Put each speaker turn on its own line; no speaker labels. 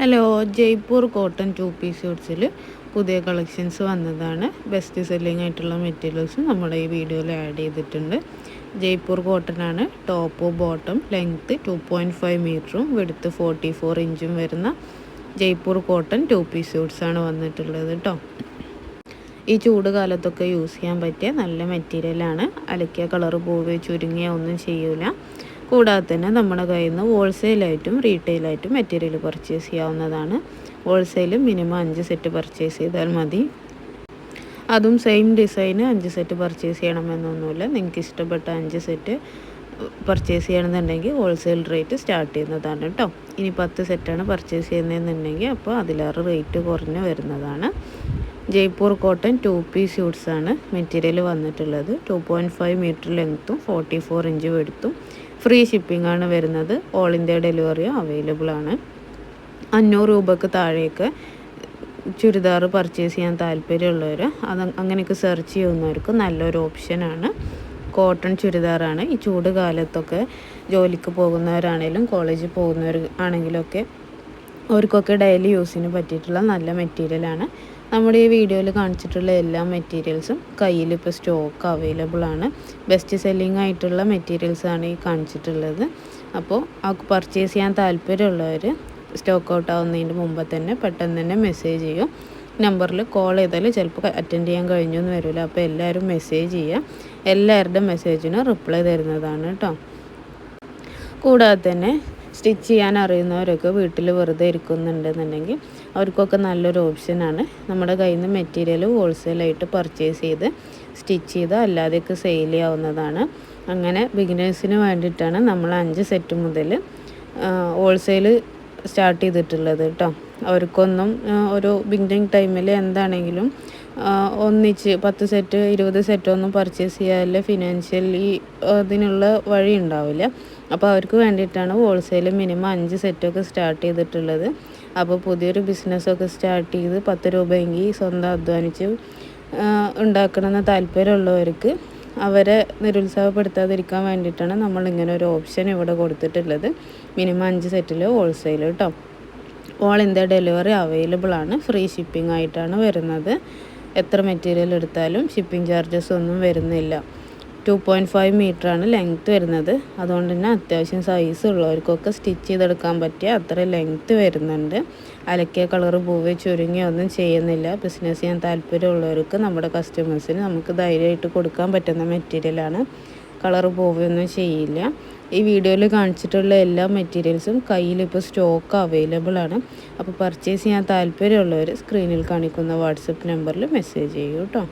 Hello Jaipur cotton two piece സ്യൂട്ട്സിൽ പുതിയ collections വന്നതാണ്. Best selling ആയിട്ടുള്ള മെറ്റീരിയൽസ് നമ്മുടെ ഈ വീഡിയോയിൽ ആഡ് ചെയ്തിട്ടുണ്ട്. ജയ്പൂർ കോട്ടൺ ആണ്. Top bottom length two point five മീറ്ററും വെടുത്ത് ഫോർട്ടി ഫോർ ഇഞ്ചും വരുന്ന Jaipur cotton two piece suits ആണ് വന്നിട്ടുള്ളത് കേട്ടോ ഈ ചൂട് കാലത്തൊക്കെ യൂസ് ചെയ്യാൻ പറ്റിയ നല്ല മെറ്റീരിയലാണ് അലക്കിയ കളറ് പോവുകയോ ചുരുങ്ങിയ ഒന്നും ചെയ്യൂല. കൂടാതെ തന്നെ നമ്മുടെ കയ്യിൽ നിന്ന് ഹോൾസെയിലായിട്ടും റീറ്റെയിലായിട്ടും മെറ്റീരിയൽ പർച്ചേസ് ചെയ്യാവുന്നതാണ്. ഹോൾസെയിൽ മിനിമം അഞ്ച് സെറ്റ് പർച്ചേസ് ചെയ്താൽ മതി. അതും സെയിം ഡിസൈന് അഞ്ച് സെറ്റ് പർച്ചേസ് ചെയ്യണമെന്നൊന്നുമില്ല. നിങ്ങൾക്ക് ഇഷ്ടപ്പെട്ട അഞ്ച് സെറ്റ് പർച്ചേസ് ചെയ്യണമെന്നുണ്ടെങ്കിൽ ഹോൾസെയിൽ റേറ്റ് സ്റ്റാർട്ട് ചെയ്യുന്നതാണ് കേട്ടോ. ഇനി പത്ത് സെറ്റാണ് പർച്ചേസ് ചെയ്യുന്നതെന്നുണ്ടെങ്കിൽ അപ്പോൾ അതിലേറെ റേറ്റ് കുറഞ്ഞ് വരുന്നതാണ്. ജയ്പൂർ കോട്ടൺ ടു പീസ് സ്യൂട്ട്സാണ് മെറ്റീരിയൽ വന്നിട്ടുള്ളത്. ടു പോയിന്റ് ഫൈവ് മീറ്റർ ലെങ്ത്തും ഫോർട്ടി ഫോർ ഇഞ്ച് വെടുത്തും ഫ്രീ ഷിപ്പിംഗ് ആണ് വരുന്നത്. ഓൾ ഇന്ത്യ ഡെലിവറിയും അവൈലബിൾ ആണ്. അഞ്ഞൂറ് രൂപക്ക് താഴേക്ക് ചുരിദാർ പർച്ചേസ് ചെയ്യാൻ താല്പര്യമുള്ളവർ അത് അങ്ങനെയൊക്കെ സെർച്ച് ചെയ്യുന്നവർക്ക് നല്ലൊരു ഓപ്ഷനാണ് കോട്ടൺ ചുരിദാറാണ് ഈ ചൂട് കാലത്തൊക്കെ ജോലിക്ക് പോകുന്നവരാണേലും കോളേജിൽ പോകുന്നവർ ആണെങ്കിലൊക്കെ അവർക്കൊക്കെ ഡെയിലി യൂസിന് പറ്റിയിട്ടുള്ള നല്ല മെറ്റീരിയലാണ് നമ്മുടെ ഈ വീഡിയോയിൽ കാണിച്ചിട്ടുള്ള എല്ലാ മെറ്റീരിയൽസും കയ്യിൽ ഇപ്പോൾ സ്റ്റോക്ക് അവൈലബിൾ ആണ്. ബെസ്റ്റ് സെല്ലിംഗ് ആയിട്ടുള്ള മെറ്റീരിയൽസാണ് ഈ കാണിച്ചിട്ടുള്ളത്. അപ്പോൾ ആ പർച്ചേസ് ചെയ്യാൻ താല്പര്യമുള്ളവർ സ്റ്റോക്ക് ഔട്ട് ആവുന്നതിന് മുമ്പ് തന്നെ പെട്ടെന്ന് തന്നെ മെസ്സേജ് ചെയ്യും നമ്പറിൽ കോൾ ചെയ്താൽ ചിലപ്പോൾ അറ്റൻഡ് ചെയ്യാൻ കഴിഞ്ഞു എന്ന് വരില്ല അപ്പോൾ എല്ലാവരും മെസ്സേജ് ചെയ്യുക. എല്ലാവരുടെ മെസ്സേജിന് റിപ്ലൈ തരുന്നതാണ് കേട്ടോ കൂടാതെ തന്നെ സ്റ്റിച്ച് ചെയ്യാൻ അറിയുന്നവരൊക്കെ വീട്ടിൽ വെറുതെ ഇരിക്കുന്നുണ്ടെന്നുണ്ടെങ്കിൽ അവർക്കൊക്കെ നല്ലൊരു ഓപ്ഷനാണ് നമ്മുടെ കയ്യിൽ നിന്ന് മെറ്റീരിയൽ ഹോൾസെയിലായിട്ട് പർച്ചേസ് ചെയ്ത് സ്റ്റിച്ച് ചെയ്ത് അല്ലാതെയൊക്കെ സെയിൽ ചെയ്യാവുന്നതാണ്. അങ്ങനെ ബിഗിനേഴ്സിന് വേണ്ടിയിട്ടാണ് നമ്മൾ അഞ്ച് സെറ്റ് മുതൽ ഹോൾസെയിൽ സ്റ്റാർട്ട് ചെയ്തിട്ടുള്ളത് കേട്ടോ അവർക്കൊന്നും ഒരു ബിഗിനിങ് ടൈമിൽ എന്താണെങ്കിലും ഒന്നിച്ച് പത്ത് സെറ്റ് ഇരുപത് സെറ്റ് ഒന്നും പർച്ചേസ് ചെയ്യാതെ ഫിനാൻഷ്യലി അതിനുള്ള വഴി ഉണ്ടാവില്ല. അപ്പോൾ അവർക്ക് വേണ്ടിയിട്ടാണ് ഹോൾസെയിൽ മിനിമം അഞ്ച് സെറ്റൊക്കെ സ്റ്റാർട്ട് ചെയ്തിട്ടുള്ളത്. അപ്പോൾ പുതിയൊരു ബിസിനസ്സൊക്കെ സ്റ്റാർട്ട് ചെയ്ത് പത്ത് രൂപയെങ്കിൽ സ്വന്തം അധ്വാനിച്ച് ഉണ്ടാക്കണമെന്ന് താല്പര്യമുള്ളവർക്ക് അവരെ നിരുത്സാഹപ്പെടുത്താതിരിക്കാൻ വേണ്ടിയിട്ടാണ് നമ്മൾ ഇങ്ങനെ ഒരു ഓപ്ഷൻ ഇവിടെ കൊടുത്തിട്ടുള്ളത്. മിനിമം അഞ്ച് സെറ്റിൽ ഹോൾസെയിൽ കേട്ടോ ഓൾ ഇന്ത്യ ഡെലിവറി അവൈലബിൾ ആണ്. ഫ്രീ ഷിപ്പിംഗ് ആയിട്ടാണ് വരുന്നത്. എത്ര മെറ്റീരിയൽ എടുത്താലും ഷിപ്പിംഗ് ചാർജസ് ഒന്നും വരുന്നില്ല. ടു പോയിന്റ് ഫൈവ് മീറ്ററാണ് ലെങ്ത്ത് വരുന്നത്. അതുകൊണ്ട് തന്നെ അത്യാവശ്യം സൈസ് ഉള്ളവർക്കൊക്കെ സ്റ്റിച്ച് ചെയ്തെടുക്കാൻ പറ്റിയ അത്ര ലെങ്ത്ത് വരുന്നുണ്ട്. അലക്കിയ കളർ പൂവ് ചുരുങ്ങിയൊന്നും ചെയ്യുന്നില്ല. ബിസിനസ് ചെയ്യാൻ താല്പര്യമുള്ളവർക്ക് നമ്മുടെ കസ്റ്റമേഴ്സിന് നമുക്ക് ധൈര്യമായിട്ട് കൊടുക്കാൻ പറ്റുന്ന മെറ്റീരിയലാണ് കളർ പോവുകയൊന്നും ചെയ്യില്ല. ഈ വീഡിയോയിൽ കാണിച്ചിട്ടുള്ള എല്ലാ മെറ്റീരിയൽസും കയ്യിൽ ഇപ്പോൾ സ്റ്റോക്ക് അവൈലബിൾ ആണ്. അപ്പോൾ പർച്ചേസ് ചെയ്യാൻ താല്പര്യമുള്ളവർ സ്ക്രീനിൽ കാണിക്കുന്ന വാട്സപ്പ് നമ്പറിൽ മെസ്സേജ് ചെയ്യൂ കേട്ടോ